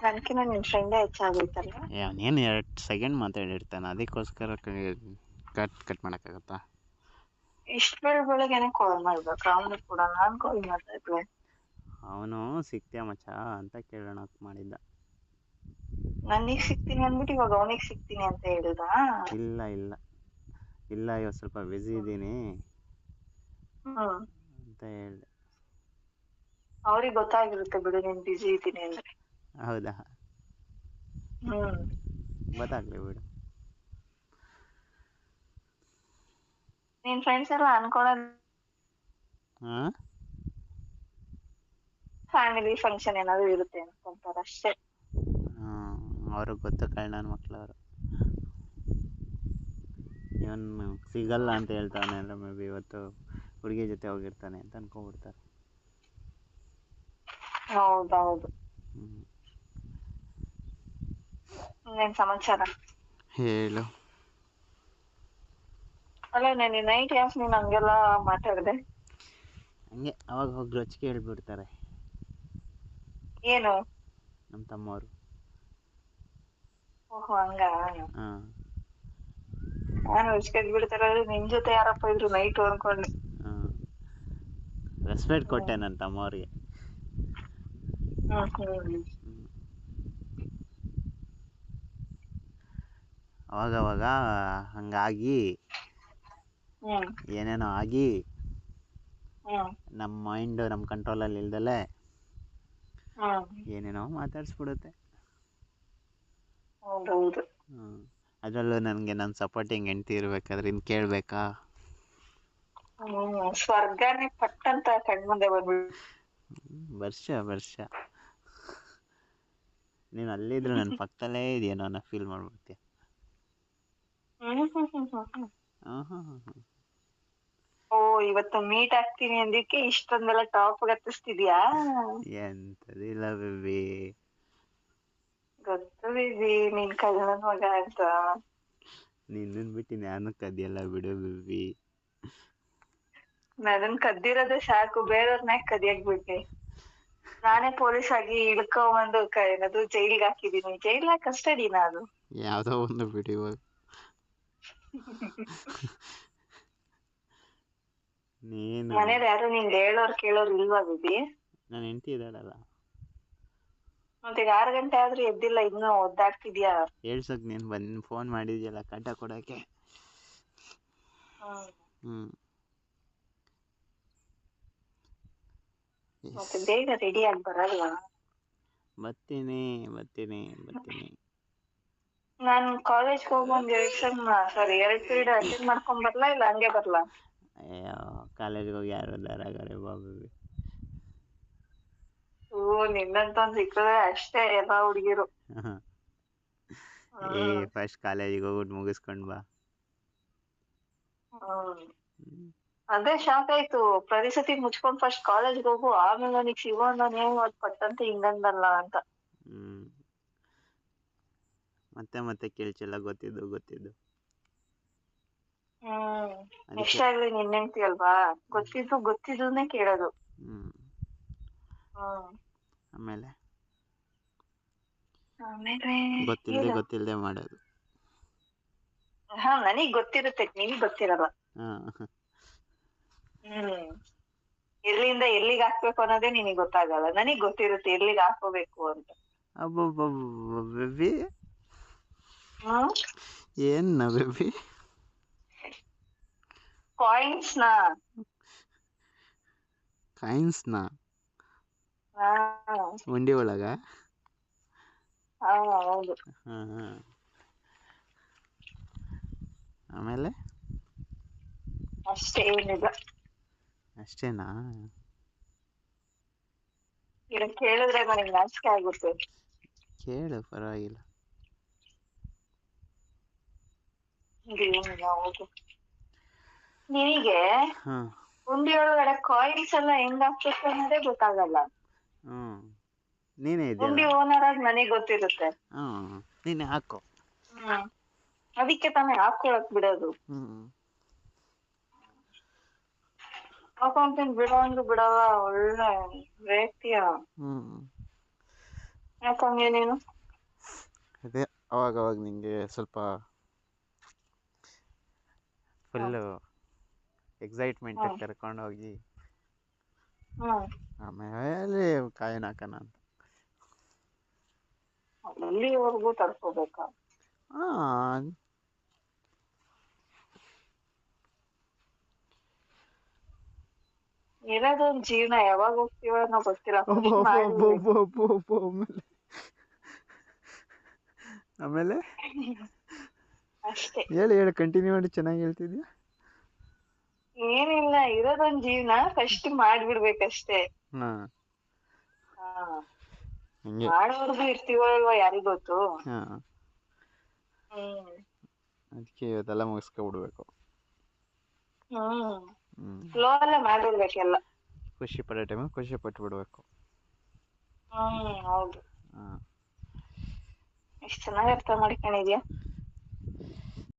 ನನ್ಕಿನ ನಿನ್ ಫ್ರೆಂಡೇ ಹೆಚ್ಚಾಗೋಯ್ತಲ್ಲ ಏ ಅವನೇನು ಎರಡು ಸೆಕೆಂಡ್ ಮಾತಾಡಿರ್ತಾನೆ ಅದಕ್ಕೋಸ್ಕರ ಕಟ್ ಕಟ್ ಮಾಡೋಕ್ಕಾಗತ್ತಾ? ಇಷ್ಟ ಬೆಳ ಬೆಳಗ್ಗೆನೆ ಕಾಲ್ ಮಾಡ್ಬೇಕು ಅವನು ಕೂಡ ನಾನು ಕಾಲ್ ಮಾಡ್ತಾ ಅವನು ಸಿಗ್ತೀಯ ಮಚ್ಚ ಅಂತ ಕೇಳೋಣ ಮಾಡಿದ್ದ. ನನಗೆ ಸಿಗ್ತೀನಿ ಅಂದ್ಬಿಟ್ಟು ಇವಾಗ ಅವನಿಗೆ ಸಿಗ್ತೀನಿ ಅಂತ ಹೇಳಿದ? ಇಲ್ಲ ಇಲ್ಲ. ಇಲ್ಲ ಇವತ್ತು ಸ್ವಲ್ಪ ಬ್ಯುಸಿ ಇದ್ದೀನಿ ಅಂತ ಹೇಳಿದೆ. ಅವ್ರಿಗೆ ಗೊತ್ತಾಗಿರುತ್ತೆ ಬಿಡು ನೀನ್ ಬ್ಯುಸಿ ಇದ್ದೀನಿ ಅಂದ್ರೆ. ಹೌದಾ? ಹ್ಮ್ ಗೊತ್ತಾಗ್ಲಿ ಬಿಡು. ನಿನ್ ಫ್ರೆಂಡ್ಸ್ ಎಲ್ಲ ಅನ್ಕೊಳ್ಳೋದು ಹಾ? ಫ್ಯಾಮಿಲಿ ಫಂಕ್ಷನ್ ಏನಾದ್ರು ಇರುತ್ತೆ ಅನ್ಕೊಂತಾರೆ ಅಷ್ಟೇ. ಅವ್ರಿಗೆ ಗೊತ್ತು ಕಳ್ಳನ ಮಕ್ಳವರು. ಇವನ್ ಸಿಗಲ್ಲ ಅಂತ ಹೇಳ್ತಾನೆ ಅಂದ್ರೆ ಮೇ ಬಿ ಇವತ್ತು ಹುಡುಗಿ ಜೊತೆ ಹೋಗಿರ್ತಾನೆ ಅಂತ ಅನ್ಕೊಂಡ್ಬಿಡ್ತಾರೆ ಹೌದೌದು ಹ್ಞೂ ಇನ್ನೇನ್ ಸಮಾಚಾರ? ಹೇಳು. ಅಲ್ಲ ನೆನ್ನೆ ನೈಟ್ ಯಾಕೆ ನೀನ್ ಹಂಗೆಲ್ಲ ಮಾತಾಡ್ದೆ? ಹಂಗೆ ಅವಾಗ ಹೋಗಿ ರೊಚ್ಚಿಗೆ ಹೇಳ್ಬಿಡ್ತಾರೆ. ಏನು? ನಮ್ಮ ತಮ್ಮವರು. ಓಹೋ ಹಂಗ? ಹಾಂ. ನಾನು ಉಚ್ಕದ್ ಬಿಡ್ತಾರ ನಿನ್ ಜೊತೆ ಯಾರಪ್ಪ ಇದ್ರು ನೈಟ್ ಅನ್ಕೊಂಡೆ. ರೆಸ್ಪೆಕ್ಟ್ ಕೊಟ್ಟೆ ನನ್ನ ತಮ್ಮವ್ರಿಗೆ. ಹ್ಮ್ ಹ್ಮ್ ಹ್ಮ್. ಅವಾಗವಾಗ ಹಂಗಾಗಿ ಹ್ಮ್ ಏನೇನೋ ಆಗಿ ಹ್ಮ್ ನಮ್ಮ ಮೈಂಡ್ ನಮ್ಮ ಕಂಟ್ರೋಲಲ್ಲಿ ಇಲ್ದಲೆ ಹ್ಮ್ ಏನೇನೋ ಮಾತಾಡಿಸ್ಬಿಡುತ್ತೆ. ಹೌದೌದು. ಹ್ಞೂ ಅದರಲ್ಲೂ ನನಗೆ ನನ್ನ ಸಪೋರ್ಟಿಂಗ್ ಹೆಂಡತಿ ಇರ್ಬೇಕಾದ್ರೆ ಇನ್ ಕೇಳಬೇಕಾ? ಹ್ಮ್. ಸ್ವರ್ಗನೇ ಪಟ್ಟಂತ ಕಣ್ಮುಂದೆ ಬಂದ್ಬಿಡು. ವರ್ಷ ವರ್ಷ. ನೀನು ಅಲ್ಲಿದ್ರು ನನ್ನ ಪಕ್ಕದಲ್ಲೇ ಇದೆಯೇನೋ ಅನ್ನೋ ಫೀಲ್ ಮಾಡ್ಬಿಡ್ತೀಯ ಹ್ಮ್ ಹ್ಮ್ ಹ್ಮ್ ಹ್ಮ್ ಹ್ಮ್ ಹಾಂ ಹಾಂ ಹಾಂ ಹಾಂ ಓ ಇವತ್ತು ಮೀಟ್ ಆಗ್ತೀನಿ ಅಂದಕ್ಕೆ ಇಷ್ಟೊಂದೆಲ್ಲ ಟಾಪ್ ಗತ್ತಿಸ್ತಿದ್ಯಾ ಎಂಥದಿಲ್ಲ ಬೇಬಿ. ಗೊತ್ತು ಬೇಬಿ ನೀನ್ ಕದನ ಮಗ ಅಂತ. ನಿನ್ನನ್ನು ಬಿಟ್ಟು ನಾನು ಕದಿಯಲ್ಲ ಬಿಡು ಬೇಬಿ. ನನ್ನನ್ ಕದ್ದಿರೋದು ಸಾಕು ಬೇರೆಯವ್ರನ್ನ ಕದಿಯಕ್ ಬಿಡ್ಲಿ? ನಾನೇ ಪೊಲೀಸ್ ಆಗಿ ಹಿಡ್ಕೊಂಬಂದು ಕ- ಏನದು ಜೈಲಿಗೆ ಹಾಕಿದೀನಿ ಜೈಲ್ ಕಸ್ಟಡಿನ ಅದು. ಯಾವ್ದೋ ಒಂದು ಬಿಡಿ ಇವಾಗ. ನೀನು ಮನೇಲಿ ಯಾರು ನಿಂಗೆ ಹೇಳೋರು ಕೇಳೋರ್ ಇಲ್ವಾ ಬಿಬಿ? ನನ್ನ ಹೆಂಡತಿ ಇದ್ದಾಳಲ್ಲ. ಮತ್ತೆ ಈಗ ಆರು ಗಂಟೆ ಆದ್ರೂ ಎದ್ದಿಲ್ಲ ಇನ್ನೂ ಒದ್ದಾಡ್ತಿದ್ಯಾ? ಹೇಳ್ಸಕ್ ನೀನು ಬಂದು ಫೋನ್ ಮಾಡಿದ್ಯಲ್ಲ ಕಾಟ ಕೊಡಕ್ಕೆ. ಹ್ಮ್. ಮತ್ತೆ ಬೇಗ ರೆಡಿ ಆಗಿ ಬರಲ್ವಾ? ಬರ್ತೀನಿ ಬರ್ತೀನಿ ಬರ್ತೀನಿ ನಾನ್ ಕಾಲೇಜ್ ಹೋಗಿ ಒಂದ್ ಎರಡ್ ಸೆಮ್ ಸಾರಿ ಎರಡ್ ಪೀರಿಯಡ್ ಅಟೆಂಡ್ ಮಾಡ್ಕೊಂಡ್ ಬರ್ಲಾ ಇಲ್ಲ ಹಂಗೆ ಬರ್ಲಾ? ಅಯ್ಯೋ ಕಾಲೇಜ್ ಹೋಗಿ ಯಾರು ದಾರಾಗಾರೆ ಬಾಬು ಓ ನಿನ್ನಂತ ಸಿಕ್ಕದೆ ಸಿಕ್ಕಿದ್ರೆ ಅಷ್ಟೇ ಎಲ್ಲಾ ಹುಡುಗಿರು. ಏ ಫಸ್ಟ್ ಕಾಲೇಜಿಗೆ ಹೋಗ್ಬಿಟ್ಟು ಮುಗಿಸ್ಕೊಂಡ್ ಬಾ. ಅದೇ ಶಾಕ್ ಆಯ್ತು. ಪ್ರತಿ ಸತಿ ಮುಚ್ಕೊಂಡ್ ಫಸ್ಟ್ ಕಾಲೇಜ್ಗೆ ಹೋಗು ಆಮೇಲೆ ನನಗ್ ಸಿಗೋಣ ನೀವು ಅದ್ ಪಟ್ಟಂತ ಹಿಂಗಂದಲ್ಲ ಅಂತ. ಮತ್ತೆ ಮತ್ತೆ ಕೇಳ್ಚಿಲ್ಲ ಗೊತ್ತಿದ್ದು ಗೊತ್ತಿದ್ದು. ಹ್ಮ್ ಅದಕ್ಕೆ ನಿನ್ ಹೆಂಡ್ತಿ ಅಲ್ವಾ? ಗೊತ್ತಿದ್ದು ಗೊತ್ತಿದ್ದನ್ನೇ ಕೇಳೋದು. ಹ್ಮ್. ಹ್ಮ್. ಆಮೇಲೆ? ಆಮೇಲೆ ಗೊತ್ತಿಲ್ಲದೆ ಏನು? ಗೊತ್ತಿಲ್ಲದೆ ಮಾಡೋದು. ಹಾ ನನಗ್ ಗೊತ್ತಿರುತ್ತೆ ನಿನಗ್ ಗೊತ್ತಿರಲ್ಲ. ಹಾಂ. ಹ್ಮ್. ಎಲ್ಲಿಂದ ಎಲ್ಲಿಗೆ ಹಾಕ್ಬೇಕು ಅನ್ನೋದೇ ನಿನಗ್ ಗೊತ್ತಾಗಲ್ಲ. ನನಗ್ ಗೊತ್ತಿರುತ್ತೆ ಎಲ್ಲಿಗೆ ಹಾಕೋಬೇಕು ಅಂತ. ಅಬ್ಬಬ್ಬಬ್ಬ ಬೇಬಿ ನಾ ಏನು ಬೇಬಿ ಕಾಯಿನ್ಸ್ ನಾ. ಕಾಯಿನ್ಸ್ ಹಾ. ಉಂಡಿ ಒಳಗ? ಹೌದು. ಆಮೇಲೆ? ಅಷ್ಟೇ ಏನಿಲ್ಲ. ಅಷ್ಟೇನಾ? ಇದನ್ನ ಕೇಳಿದ್ರೆ ನನಗೆ ನಾಚಿಕೆ ಆಗುತ್ತೆ. ಕೇಳು ಪರವಾಗಿಲ್ಲ. ನಿನಗೆ ಉಂಡಿ ಒಳಗಡೆ ಕಾಯಿನ್ಸ್ ಎಲ್ಲ ಹೆಂಗ್ ಹಾಕ್ಬೇಕು ಅನ್ನೋದೇ ಗೊತ್ತಾಗಲ್ಲ. ನೀನೇ ಉಂಡಿ ಓನರ್ ಆಗಿ ನನಗೆ ಗೊತ್ತಿರುತ್ತೆ. ನೀನೆ ಹಾಕೋ. ಅದಕ್ಕೆ ತಾನೇ ಹಾಕೊಳಕ್ ಬಿಡೋದು. ಅಕೌಂಟಿಂಗ್ ಹಾಕೊಂತೀನಿ ಬಿಡೋ ಅಂದ್ರೆ ಬಿಡಲ್ಲ ಒಳ್ಳೆ ವ್ಯಕ್ತಿಯ. ಯಾಕಂದ್ರೆ ಯಾಕಂಗೆ ನೀನು? ಅದೇ ಅವಾಗ ಅವಾಗ ನಿಂಗೆ ಸ್ವಲ್ಪ ಫುಲ್ಲು ಎಕ್ಸೈಟ್ಮೆಂಟ್ ಕರ್ಕೊಂಡು ಹೋಗಿ. ಆಮೇಲೆ ಕಾಯಿನ ಹಾಕೋಣ ಅಂತ. ಅಲ್ಲಿವರೆಗೂ ತಡ್ಕೋಬೇಕಾ ಹಾಂ. ಇರೋದೊಂದ್ ಜೀವನ ಯಾವಾಗ ಹೋಗ್ತೀವ ಅನ್ನೋ ಗೊತ್ತಿಲ್ಲ. ಆಮೇಲೆ? ಅಷ್ಟೇ. ಹೇಳಿ ಹೇಳಿ ಕಂಟಿನ್ಯೂ ಮಾಡಿ ಚೆನ್ನಾಗಿ ಹೇಳ್ತಿದ್ಯಾ? ಏನಿಲ್ಲ ಇರೋದೊಂದ್ ಜೀವನ ಫಸ್ಟ್ ಮಾಡ್ಬಿಡ್ಬೇಕಷ್ಟೇ. ಹಾಂ. ಹಿಂಗೆ. ಮಾಡೋರ್ಗು ಇರ್ತೀವೋ ಇಲ್ವೋ ಯಾರಿಗ್ ಗೊತ್ತು? ಹಾಂ. ಹ್ಮ್. ಅದಕ್ಕೆ ಇವತ್ತೆಲ್ಲ ಮುಗಿಸ್ಕೊಬಿಡ್ಬೇಕು. ಹ್ಮ್. ಹ್ಞೂ ಫ್ಲೋ ಅಲ್ಲೇ ಮಾಡ್ಬಿಡ್ಬೇಕೆಲ್ಲ. ಖುಷಿ ಪಡೋ ಟೈಮ್ ಖುಷಿ ಪಟ್ಬಿಡ್ಬೇಕು. ಹ್ಮ್ ಹೌದು. ಹಾ. ಎಷ್ಟ್ ಚೆನ್ನಾಗಿ ಅರ್ಥ ಮಾಡ್ಕೊಂಡಿದ್ಯಾ?